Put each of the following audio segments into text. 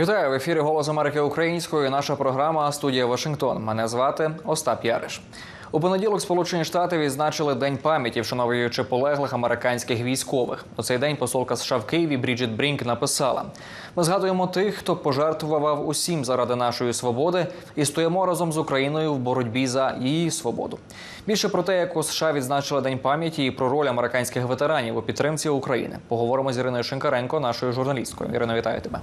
Вітаю в ефірі Голос Америки Українською. Наша програма Студія Вашингтон. Мене звати Остап Яриш. У понеділок Сполучені Штати відзначили День пам'яті, вшановуючи полеглих американських військових. У цей день посолка США в Києві Бріджит Брінк написала: Ми згадуємо тих, хто пожертвував усім заради нашої свободи, і стоїмо разом з Україною в боротьбі за її свободу. Більше про те, як у США відзначили День пам'яті і про роль американських ветеранів у підтримці України. Поговоримо з Іриною Шинкаренко, нашою журналісткою. Ірино, вітаю тебе.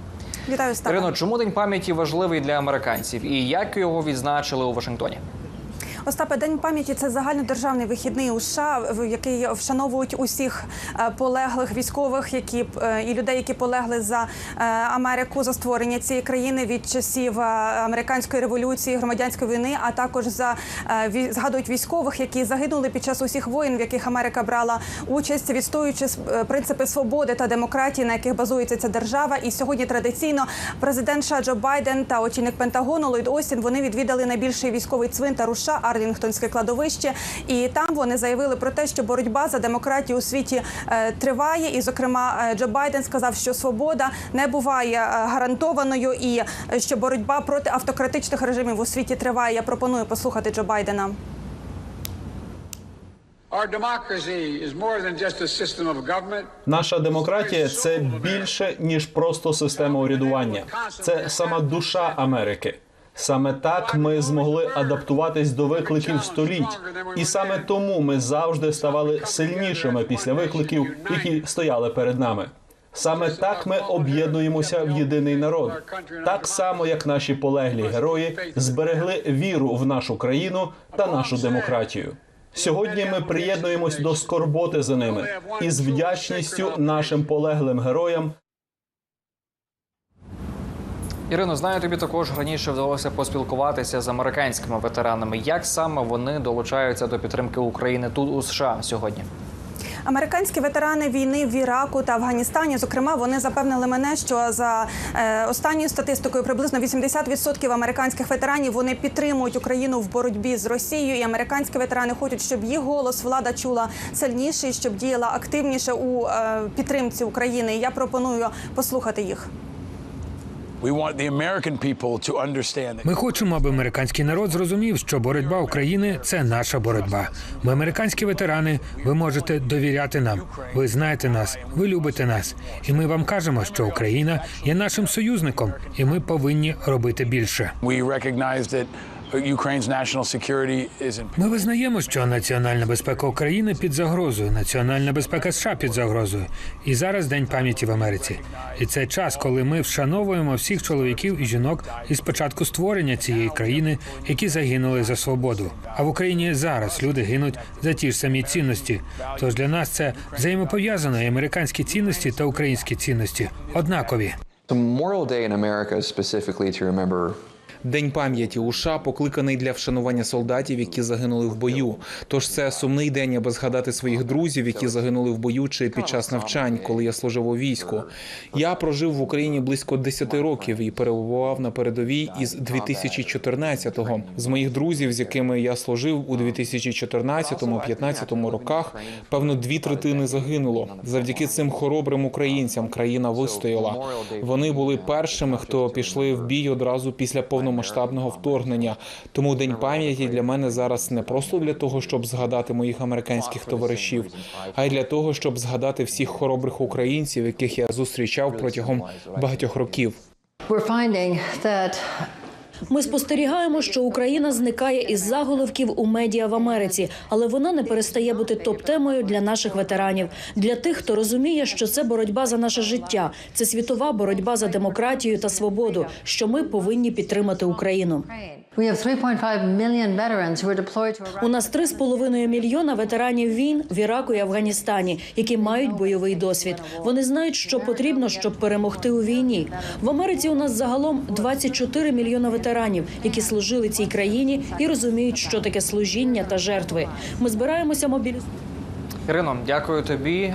Вітаю Степан. Ірино, чому день пам'яті важливий для американців і як його відзначили у Вашингтоні? Остапе, день пам'яті це загальнодержавний вихідний у США, який вшановують усіх е, полеглих військових, які е, і людей, які полегли за е, Америку за створення цієї країни від часів американської революції, громадянської війни, а також за згадують військових, які загинули під час усіх воєн, в яких Америка брала участь, відстоюючи принципи свободи та демократії, на яких базується ця держава. І сьогодні традиційно президент США Байден та очільник Пентагону Ллойд Остін вони відвідали найбільший військовий цвинтар у США Арлінгтонське кладовище. І там вони заявили про те, що боротьба за демократію у світі е, триває. І, зокрема, е, Джо Байден сказав, що свобода не буває е, гарантованою, і що боротьба проти автократичних режимів у світі триває. Я пропоную послухати Джо Байдена. Наша демократія це більше ніж просто система урядування. Це сама душа Америки. Саме так ми змогли адаптуватись до викликів століть, і саме тому ми завжди ставали сильнішими після викликів, які стояли перед нами. Саме так ми об'єднуємося в єдиний народ, так само як наші полеглі герої зберегли віру в нашу країну та нашу демократію. Сьогодні ми приєднуємось до скорботи за ними і з вдячністю нашим полеглим героям Ірино, знаю, тобі також раніше вдалося поспілкуватися з американськими ветеранами. Як саме вони долучаються до підтримки України тут у США сьогодні? Американські ветерани війни в Іраку та Афганістані, зокрема, вони запевнили мене, що за е, останньою статистикою приблизно 80% американських ветеранів вони підтримують Україну в боротьбі з Росією. І американські ветерани хочуть, щоб їх голос влада чула сильніше, щоб діяла активніше у е, підтримці України. І я пропоную послухати їх. Ми хочемо, аби американський народ зрозумів, що боротьба України це наша боротьба. Ми американські ветерани. Ви можете довіряти нам. Ви знаєте нас, ви любите нас, і ми вам кажемо, що Україна є нашим союзником, і ми повинні робити більше. We recognize that Ukraine's national security is in Ми визнаємо, що національна безпека України під загрозою, національна безпека США під загрозою. І зараз день пам'яті в Америці. І це час, коли ми вшановуємо всіх чоловіків і жінок із початку створення цієї країни, які загинули за свободу. А в Україні зараз люди гинуть за ті ж самі цінності. Тож для нас це взаємопов'язано і американські цінності та українські цінності однакові. Memorial Day in America is specifically to remember День пам'яті у США покликаний для вшанування солдатів, які загинули в бою. Тож це сумний день, аби згадати своїх друзів, які загинули в бою чи під час навчань, коли я служив у війську. Я прожив в Україні близько 10 років і перебував на передовій із 2014-го. З моїх друзів, з якими я служив у 2014-15 роках, певно, дві третини загинуло. Завдяки цим хоробрим українцям країна вистояла. Вони були першими, хто пішли в бій одразу після повномасштабного вторгнення. Тому день пам'яті для мене зараз не просто для того, щоб згадати моїх американських товаришів, а й для того, щоб згадати всіх хоробрих українців, яких я зустрічав протягом багатьох років. We're finding that Ми спостерігаємо, що Україна зникає із заголовків у медіа в Америці, але вона не перестає бути топ-темою для наших ветеранів, для тих, хто розуміє, що це боротьба за наше життя, це світова боротьба за демократію та свободу. Що ми повинні підтримати Україну. We have 3.5 million veterans who are deployed. У нас 3,5 мільйона ветеранів війн в Іраку і Афганістані, які мають бойовий досвід. Вони знають, що потрібно, щоб перемогти у війні. В Америці у нас загалом 24 мільйона ветеранів, які служили цій країні і розуміють, що таке служіння та жертви. Ми збираємося мобілізувати. Ірино, дякую тобі.